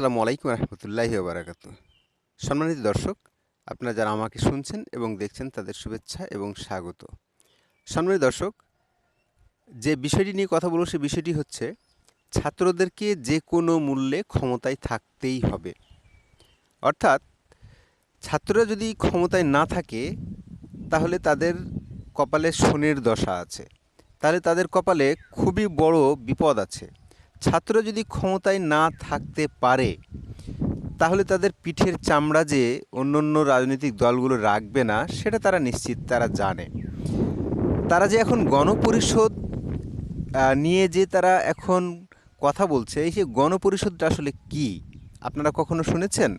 আসসালামু আলাইকুম রহমতুল্লাহি বারাকাতু সম্মানিত দর্শক, আপনারা যারা আমাকে শুনছেন এবং দেখছেন তাদের শুভেচ্ছা এবং স্বাগত। সম্মানিত দর্শক, যে বিষয়টি নিয়ে কথা বলব সে বিষয়টি হচ্ছে, ছাত্রদেরকে যে কোনো মূল্যে ক্ষমতায় থাকতেই হবে। অর্থাৎ, ছাত্ররা যদি ক্ষমতায় না থাকে, তাহলে তাদের কপালে শনির দশা আছে। তাহলে তাদের কপালে খুবই বড় বিপদ আছে। ছাত্র যদি ক্ষমতায় না থাকতে পারে, তাহলে তাদের পিঠের চামড়া যে অন্য অন্য রাজনৈতিক দলগুলো রাখবে না, সেটা তারা নিশ্চিত তারা জানে। তারা যে এখন গণপরিষদ নিয়ে যে তারা এখন কথা বলছে, এই যে গণপরিষদটা আসলে কি? আপনারা কখনো শুনেছেন?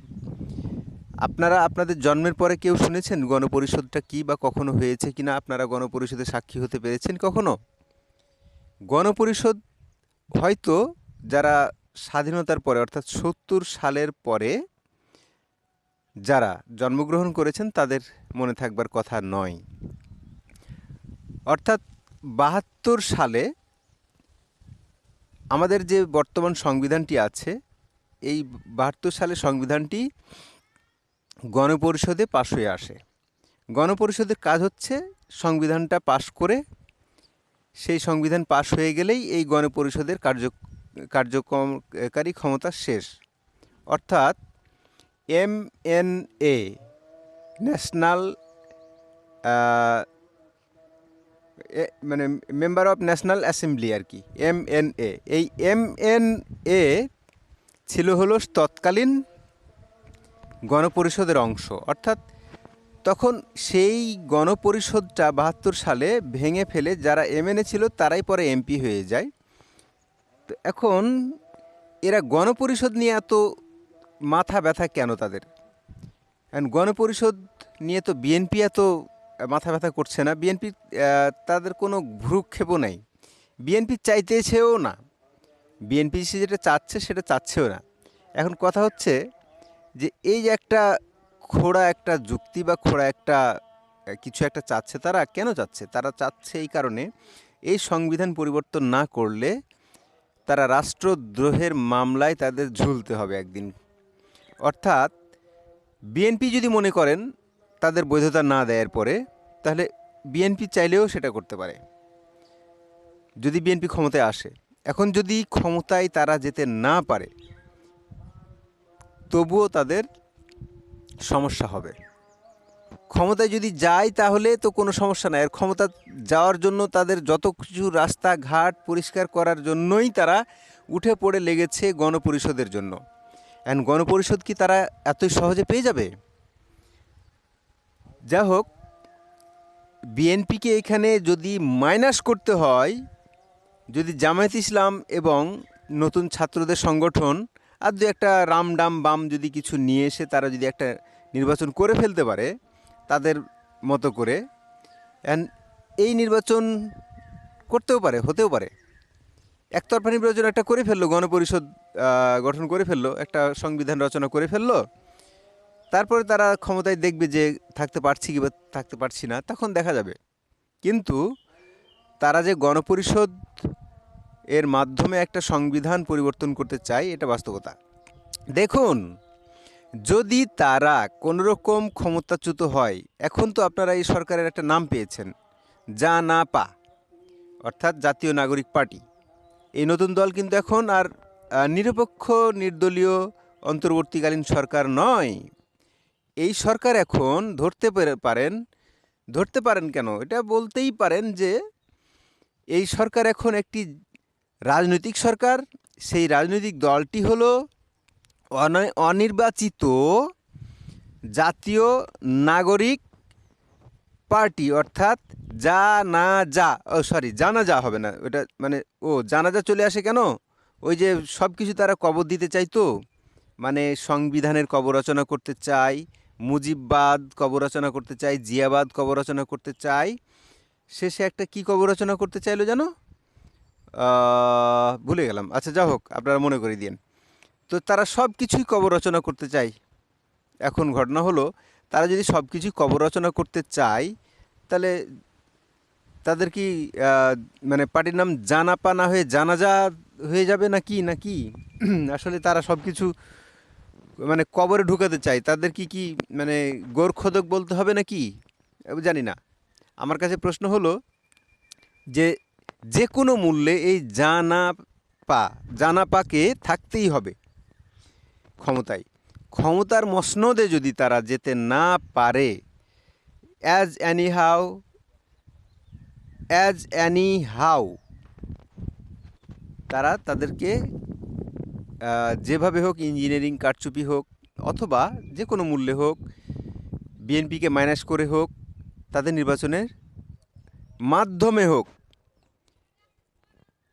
আপনারা আপনাদের জন্মের পরে কেউ শুনেছেন গণপরিষদটা কি বা কখনো হয়েছে কিনা? আপনারা গণপরিষদে সাক্ষী হতে পেরেছেন কখনো? গণপরিষদ হয়তো যারা স্বাধীনতার পরে, অর্থাৎ সত্তর সালের পরে যারা জন্মগ্রহণ করেছেন, তাদের মনে থাকবার কথা নয়। অর্থাৎ বাহাত্তর সালে আমাদের যে বর্তমান সংবিধানটি আছে, এই বাহাত্তর সালে সংবিধানটি গণপরিষদে পাশ হয়ে আসে। গণপরিষদের কাজ হচ্ছে সংবিধানটা পাশ করে সেই সংবিধান পাশ হয়ে গেলেই এই গণপরিষদের কার্য, কার্যক্রমকারী ক্ষমতা শেষ। অর্থাৎ এম এন এ, ন্যাশনাল মানে মেম্বার অফ ন্যাশনাল অ্যাসেম্বলি আর কি, এম এন এ। এই এম এন এ ছিল হলো তৎকালীন গণপরিষদের অংশ। অর্থাৎ তখন সেই গণপরিষদটা বাহাত্তর সালে ভেঙে ফেলে যারা এমএনএ ছিল তারাই পরে এমপি হয়ে যায়। তো এখন এরা গণপরিষদ নিয়ে এত মাথা ব্যথা কেন তাদের? এখন গণপরিষদ নিয়ে তো বিএনপি এত মাথা ব্যথা করছে না। বিএনপি তাদের কোনো ভ্রুক্ষেপও নাই। বিএনপি চাইতেছেও না। বিএনপি যেটা চাচ্ছে সেটা চাচ্ছেও না। এখন কথা হচ্ছে যে এই যে একটা খোড়া একটা যুক্তি বা খোড়া একটা কিছু একটা চাচ্ছে তারা, কেন চাচ্ছে? তারা চাচ্ছে এই কারণে এই সংবিধান পরিবর্তন না করলে তারা রাষ্ট্রদ্রোহের মামলায় তাদের ঝুলতে হবে একদিন। অর্থাৎ বিএনপি যদি মনে করেন তাদের বৈধতা না দেওয়ার পরে, তাহলে বিএনপি চাইলেও সেটা করতে পারে। যদি বিএনপি ক্ষমতায় আসে। এখন যদি ক্ষমতায় তারা যেতে না পারে, তবুও তাদের সমস্যা হবে। ক্ষমতায় যদি যায় তাহলে তো কোনো সমস্যা নাই। আর ক্ষমতা যাওয়ার জন্য তাদের যত কিছু রাস্তাঘাট পরিষ্কার করার জন্যই তারা উঠে পড়ে লেগেছে গণপরিষদের জন্য। অ্যান্ড গণপরিষদ কি তারা এতই সহজে পেয়ে যাবে? যা হোক, বিএনপিকে এখানে যদি মাইনাস করতে হয়, যদি জামায়াত ইসলাম এবং নতুন ছাত্রদের সংগঠন আর দু একটা রাম ডাম বাম যদি কিছু নিয়ে এসে তারা যদি একটা নির্বাচন করে ফেলতে পারে তাদের মতো করে। অ্যান্ড এই নির্বাচন করতেও পারে, হতেও পারে। একতরফা নির্বাচন একটা করে ফেলল, গণপরিষদ গঠন করে ফেলল, একটা সংবিধান রচনা করে ফেলল। তারপরে তারা ক্ষমতায় দেখবে যে থাকতে পারছি কি বা থাকতে পারছি না, তখন দেখা যাবে। কিন্তু তারা যে গণপরিষদ এর মাধ্যমে একটা সংবিধান পরিবর্তন করতে চায়, এটা বাস্তবতা। দেখুন যদি তারা কোনোরকম ক্ষমতাচ্যুত হয়, এখন তো আপনারা এই সরকারের একটা নাম পেয়েছেন যা না পা অর্থাৎ জাতীয় নাগরিক পার্টি। এই নতুন দল কিন্তু এখন আর নিরপেক্ষ, নির্দলীয়, অন্তর্বর্তীকালীন সরকার নয়। এই সরকার এখন ধরতে পেরে- পারেন, ধরতে পারেন কেন? এটা বলতেই পারেন যে, এই সরকার এখন একটি রাজনৈতিক সরকার, সেই রাজনৈতিক দলটি হলো অনির্বাচিত জাতীয় নাগরিক পার্টি, অর্থাৎ যা না যা ও সরি জানা যা হবে না, ওটা মানে ও, জানাজা চলে আসে কেন? ওই যে সব কিছু তারা কবর দিতে চাই তো মানে সংবিধানের কবর রচনা করতে চাই মুজিববাদ কবর রচনা করতে চাই জিয়াবাদ কবর রচনা করতে চাই শেষে একটা কি কবর রচনা করতে চাইলো জানো? ভুলে গেলাম। আচ্ছা যা হোক আপনারা মনে করে দিন তো তারা সব কিছুই কবর রচনা করতে চায়। এখন ঘটনা হলো, তারা যদি সব কিছুই কবর রচনা করতে চায়, তাহলে তাদের কি মানে পার্টির নাম জানাপা না হয়ে জানাজা হয়ে যাবে না নাকি নাকি আসলে তারা সব কিছু মানে কবরে ঢুকাতে চায়। তাদের কি কি মানে গোরখদক বলতে হবে নাকি আমি জানি না। আমার কাছে প্রশ্ন হলো যে যে কোনো মূল্যে এই জানা পা জানা পাকে থাকতেই হবে। ক্ষমতায়। ক্ষমতার মসনদে যদি তারা যেতে না পারে as anyhow as anyhow তারা তাদেরকে যেভাবে হোক ইঞ্জিনিয়ারিং কারচুপি হোক অথবা যে কোনো মূল্যে হোক বিএনপিকে মাইনাস করে হোক, তাদের নির্বাচনের মাধ্যমে হোক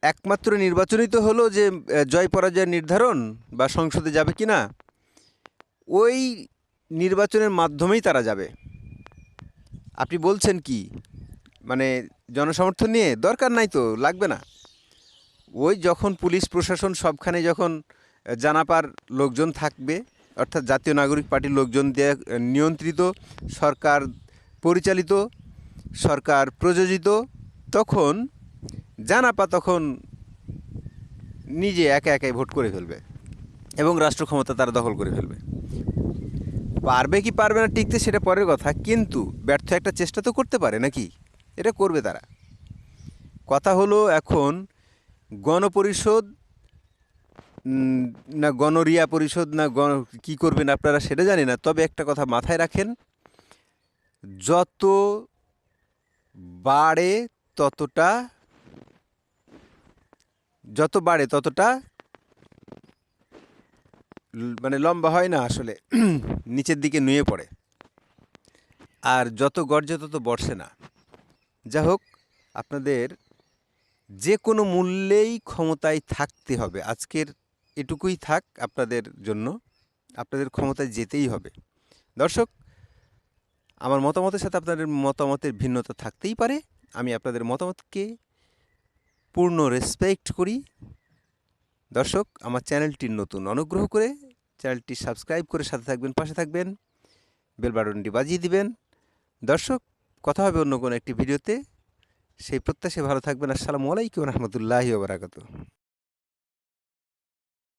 একমাত্র নির্বাচনই তো হলো যে জয় পরাজয় নির্ধারণ বা সংসদে যাবে কি না ওই নির্বাচনের মাধ্যমেই তারা যাবে। আপনি বলছেন কি মানে জনসমর্থন নিয়ে দরকার নাই তো, লাগবে না। ওই যখন পুলিশ প্রশাসন সবখানে যখন জানাপার লোকজন থাকবে, অর্থাৎ জাতীয় নাগরিক পার্টির লোকজন দিয়ে নিয়ন্ত্রিত, সরকার পরিচালিত, সরকার প্রযোজিত, তখন জানাপা তখন নিজে একা একাই ভোট করে ফেলবে এবং রাষ্ট্র ক্ষমতা তারা দখল করে ফেলবে। পারবে কি পারবে না টিকতে সেটা পরের কথা, কিন্তু ব্যর্থ একটা চেষ্টা তো করতে পারে নাকি? এটা করবে তারা। কথা হলো এখন গণপরিষদ না গণরিয়া পরিষদ, না গণ কী করবেন আপনারা সেটা জানি না, তবে একটা কথা মাথায় রাখেন, যত বাড়ে ততটা যত বাড়ে ততটা মানে লম্বা হয় না আসলে, নিচের দিকে নুয়ে পড়ে। আর যত গর্জে তত বর্ষে না। যা হোক, আপনাদের যে কোনো মূল্যেই ক্ষমতায় থাকতে হবে। আজকের এটুকুই থাক আপনাদের জন্য। আপনাদের ক্ষমতায় যেতেই হবে। দর্শক, আমার মতামতের সাথে আপনাদের মতামতের ভিন্নতা থাকতেই পারে। আমি আপনাদের মতামতকে পূর্ণ রেসপেক্ট করি। দর্শক, আমার চ্যানেলটি নতুন, অনুগ্রহ করে চ্যানেলটি সাবস্ক্রাইব করে সাথে থাকবেন, পাশে থাকবেন বেল বাটনটি বাজিয়ে দিবেন। দর্শক, কথা হবে অন্য কোনো একটি ভিডিওতে সেই প্রত্যাশে ভালো থাকবেন। আসসালামু আলাইকুম রহমতুল্লাহি বারাকাতু